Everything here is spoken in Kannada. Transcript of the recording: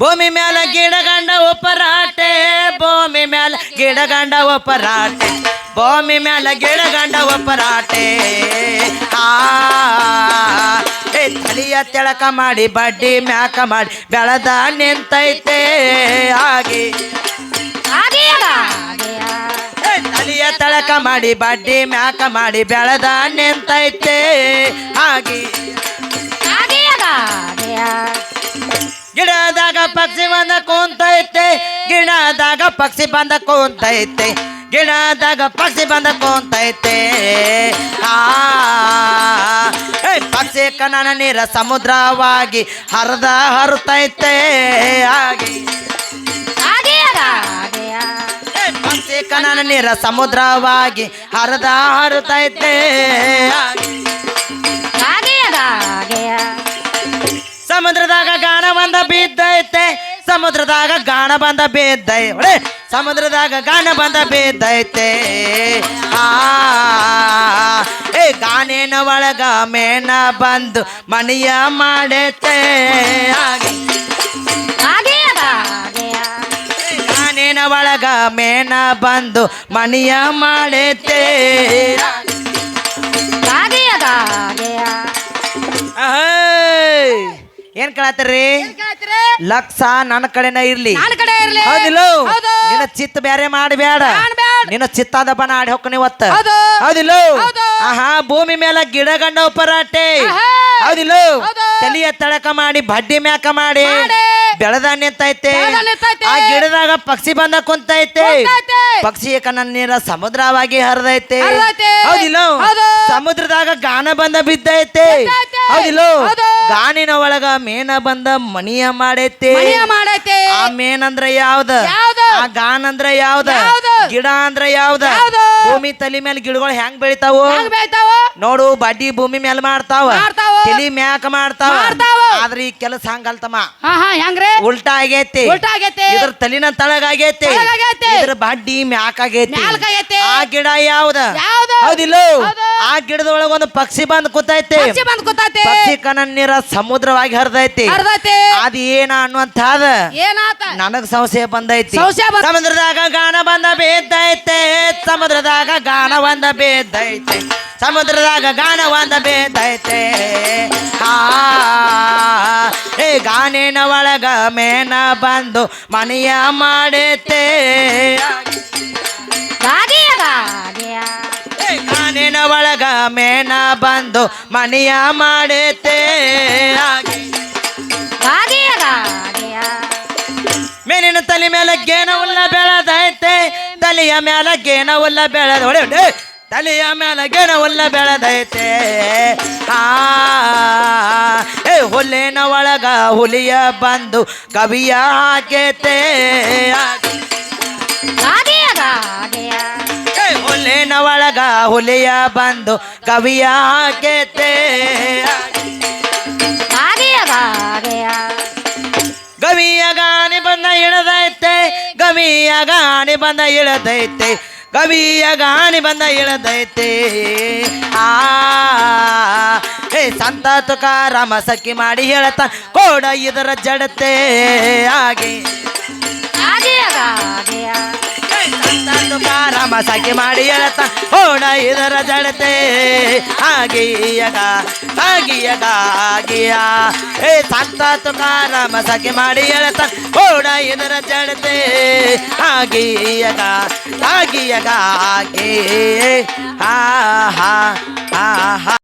ಭೂಮಿ ಮ್ಯಾಲ ಗಿಡಗಂಡ ಒಪ್ಪರಾಟೆ ಭೂಮಿ ಮ್ಯಾಲ ಗಿಡಗಂಡ ಒಪ್ಪರಾಟೆ ಭೂಮಿ ಮ್ಯಾಲ ಗಿಡಗಂಡ ಒಪ್ಪರಾಟೆ. ಆ ಏ ತಲಿಯ ತೆಳಕ ಮಾಡಿ ಬಡ್ಡಿ ಮ್ಯಾಕ ಮಾಡಿ ಬೆಳೆದ ನಿಂತೈತೆ ಹಾಗೆ ತಲಿಯ ತಳಕ ಮಾಡಿ ಬಡ್ಡಿ ಮ್ಯಾಕ ಮಾಡಿ ಬೆಳೆದ ನಿಂತೈತೆ ಹಾಗೆ ಗಿಡದಾಗ ಪಕ್ಷಿ ಬಂದ ಕುಂತೈತೆ. ಗಿಡದಾಗ ಪಕ್ಷಿ ಬಂದ ಕುಂತೈತೆ. ಗಿಡದಾಗ ಪಕ್ಷಿ ಬಂದ ಕುಂತೈತೆ. ಆ ಪಕ್ಷಿ ಕನನ ನೀರ ಸಮುದ್ರವಾಗಿ ಹರದ ಹರುತೈತೆ. ಆಗಿ ಪಕ್ಷಿ ಕನನ ನೀರ ಸಮುದ್ರವಾಗಿ ಹರದ ಹರುತೈತೆ. ಹಾಗೆ. ಸಮುದ್ರದಾಗ ಗಾಣ ಬಂದ ಬೇದ್ದೈ ಒಳೆ ಸಮುದ್ರದಾಗ ಗಾನ ಬಂದ ಬಿದ್ದೈತೆ. ಆ ಏ ಗಾನೇನ ಒಳಗ ಮೇನ ಬಂದು ಮನೆಯ ಮಾಡೈತೆ. ಹಾಗೆ. ಗಾನೇನ ಒಳಗ ಮೇನ ಬಂದು ಮನೆಯ ಮಾಡೈತೆ. ಹಾಗೆಯದ. ಏನ್ ಕೇಳತ್ತೀರಿ ಲಕ್ಷ ನನ್ನ ಕಡೆನ ಇರ್ಲಿ ಹೌದಿಲ್ಲ ಹೌದು. ನಿನ್ನ ಚಿತ್ತ ಬೇರೆ ಮಾಡಬೇಡ. ನಿನ್ನ ಚಿತ್ತಾದ ಬಣ ಆಡಿ ಹೊಕ್ಕ ಒತ್ತ ಹೌದು. ಹೌದಿಲ್ಲ ಹೌದು. ಆಹಾ ಭೂಮಿ ಮೇಲೆ ಗಿಡ ಗಂಡ ಉಪರಾಟೆ ಆಹಾ. ಹೌದಿಲ್ಲ ಹೌದು. ತಲಿಯ ತಳಕ ಮಾಡಿ ಬಡ್ಡಿ ಮ್ಯಾಕ ಮಾಡಿ ಮಾಡಿ. ಬೆಳೆದ ನಿಂತೈತೆ ಬೆಳೆದ ಆ ಗಿಡದಾಗ ಪಕ್ಷಿ ಬಂದ ಕುಂತೈತೆ ಕುಂತೈತೆ. ಪಕ್ಷಿ ಕಣ್ಣ ನೀರ ಸಮುದ್ರವಾಗಿ ಹರಿದೈತೆ ಹರ್ದೈತೆ. ಹೌದಿಲ್ಲ ಹೌದು. ಸಮುದ್ರದಾಗ ಗಾನ ಬಂದ ಬಿದ್ದೈತೆ ಬಿದ್ದೈತೆ. ಹೌದಿಲ್ಲ ಹೌದು. ಗಾನಿನ ಒಳಗ ಮೇನ ಬಂದ ಮಣಿಯ ಮಾಡೈತೆ ಮನೆಯ ಮಾಡೈತೆ ಆ ಮೇನ್ ಅಂದ್ರ ಯಾವ್ದ ಯಾವ್ದು? ಆ ಗಾನ್ ಅಂದ್ರ ಯಾವ್ದ ಯಾವ್ದು? ಗಿಡ ಅಂದ್ರ ಯಾವ್ದ ಯಾವ್ದು? ಭೂಮಿ ತಲಿ ಮೇಲೆ ಗಿಡಗಳು ಹೆಂಗ್ ಬೆಳಿತಾವು? ಹೆಂಗ್ ಬೇಯ್ತಾವ ನೋಡು ಬಡ್ಡಿ ಭೂಮಿ ಮೇಲೆ ಮಾಡ್ತಾವ. ಮಾಡ್ತಾವ. ತಲಿ ಮ್ಯಾಕ ಮಾಡ್ತಾವ. ಆದ್ರೆ ಆದ್ರ ಈ ಕೆಲಸ ಹಂಗಲ್ತಮ್ಮ. ಹಾ ಹಾ ಹೆಂಗ್ರಿ? ಉಲ್ಟಾ ಆಗೈತಿ. ಉಲ್ಟಾ ಆಗೈತಿ. ಇದ್ರ ತಲಿನ ತಳಗಾಗೈತಿ ತಳಗಾಗೈತಿ. ಇದ್ರ ಬಡ್ಡಿ ಮ್ಯಾಕ್ ಆಗೈತಿ. ಆ ಗಿಡ ಯಾವ್ದ? ಯಾವ್ದು? ಹೌದಿಲ್ಲ? ಆ ಆ ಗಿಡದೊಳಗ ಒಂದು ಪಕ್ಷಿ ಬಂದ್ ಕೂತೈತೆ. ಪಕ್ಷಿ ಬಂದ್ ಕೂತೈತೆ. ಪಕ್ಷಿ ನೀರ ಸಮುದ್ರವಾಗಿ ಹರಿದೈತಿ. ಹರ್ದೈತಿ. ಅದ ಏನ ಅನ್ನುವಂತ ಏನಾತ? ನನಗ್ ಸಂಶಯ ಬಂದೈತಿ. ಸಂಶಯ ಬಂದ್- ಸಮುದ್ರದಾಗ ಗಾನ ಬಂದ ಬೇದೈತೆ ಸಮುದ್ರದಾಗ ಗಾನ ಬಂದ ಬೇದೈತೆ ಸಮುದ್ರದಾಗ ಗಾನ ಬಂದ ಬೇದೈತೆ ಆ ಏ ಗಾನಿನ ಒಳಗ ಮೇನ ಬಂದು ಮನೆಯ ಮಾಡೈತೆ. ಹಾಗೆಯ ಏ ಒಳಗ ಮೇನ ಬಂದು ಮನೆಯ ಮಾಡೇತೆ. ಮೇನಿನ ತಲೆ ಮೇಲೆ ಗೇನ ಹುಲ್ಲ ಬೆಳೆದೈತೆ. ತಲೆಯ ಮೇಲೆ ಗೇನ ಉಲ್ಲ ಬೆಳೆದ ಹೊಡೆ ತಲೆಯ ಮೇಲೆ ಗೇನ ಹುಲ್ಲ ಬೆಳೆದೈತೆ. ಆ ಏ ಹುಲ್ಲಿನ ಒಳಗ ಹುಲಿಯ ಬಂದು ಕವಿಯ ಹಾಕೈತೆ. ಹುಲ್ಲಿನ ಒಳಗ ಹುಲಿಯ ಬಂದು ಕವಿಯ ಹಾಕೈತೆ. ಗವಿಯ ಗಾನಿ ಬಂದ ಇಳದೈತೆ ಗವಿಯ ಗಾನಿ ಬಂದ ಇಳದೈತೆ ಕವಿಯ ಗಾನಿ ಬಂದ ಇಳದೈತೆ. ಆ ಏ ಸಂತ ತುಕಾರಾಮ ಸಖಿ ಮಾಡಿ ಹೇಳತ ಕೋಡ ಇದರ ಜಡತೆ. ಹಾಗೆ ಸಖಿ ಮಾಡಿ ಎಳತ ಓಣ ಇದರ ಜಡತೆ. ಆಗಿಯಗ ಆಗಿಯಗ ಆಗಿಯ ಏ ಸಂತ ತುಕಾರಾಮ ಸಾಕಿ ಮಾಡಿ ಎಳತ ಓಣ ಇದರ ಜಡತೆ. ಆಗಿಯಗ ಆಗಿಯಗ ಆಗಿ ಆ ಹಾ ಆ ಹಾ.